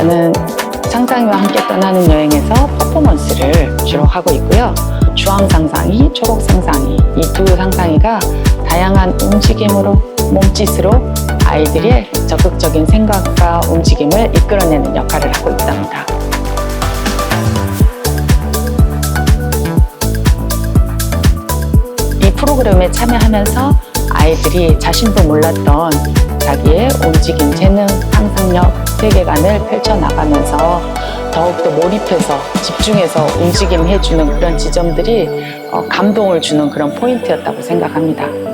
저는 상상이와 함께 떠나는 여행에서 퍼포먼스를 주로 하고 있고요. 주황 상상이, 초록 상상이 이 두 상상이가 다양한 움직임으로 몸짓으로 아이들의 적극적인 생각과 움직임을 이끌어내는 역할을 하고 있답니다. 이 프로그램에 참여하면서 아이들이 자신도 몰랐던 자기의 움직임, 재능, 상상력, 세계관을 펼쳐나가면서 더욱더 몰입해서 집중해서 움직임 해주는 그런 지점들이 어, 감동을 주는 그런 포인트였다고 생각합니다.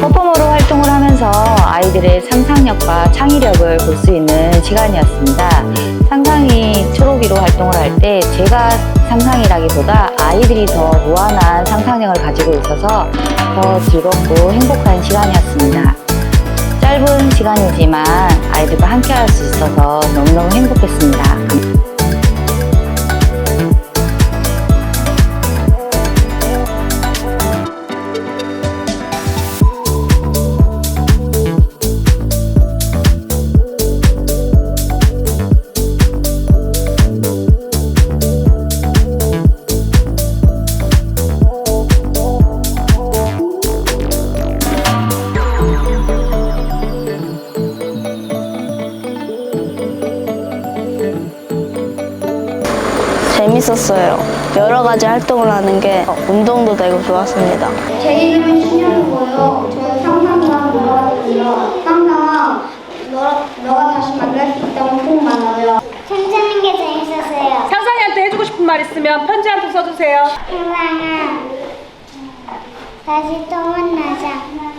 퍼포머로 활동을 하면서 아이들의 상상력과 창의력을 볼 수 있는 시간이었습니다. 상상이 초록이로 활동을 할 때 제가 상상이라기보다 아이들이 더 무한한 상상력을 가지고 있어서 더 즐겁고 행복한 시간이었습니다. 짧은 시간이지만 아이들과 함께 할 수 있어서 너무너무 행복했습니다. 재밌었어요. 여러 가지 활동을 하는 게 운동도 되고 좋았습니다. 제 이름은 신현이고요. 저는 상상과 놀아거든요. 상상아, 너, 너가 다시 만날 수 있다면 꼭 만나요. 춤추는 게 재밌었어요. 상상이한테 해주고 싶은 말 있으면 편지 한 통 써주세요. 상상아, 다시 또 만나자.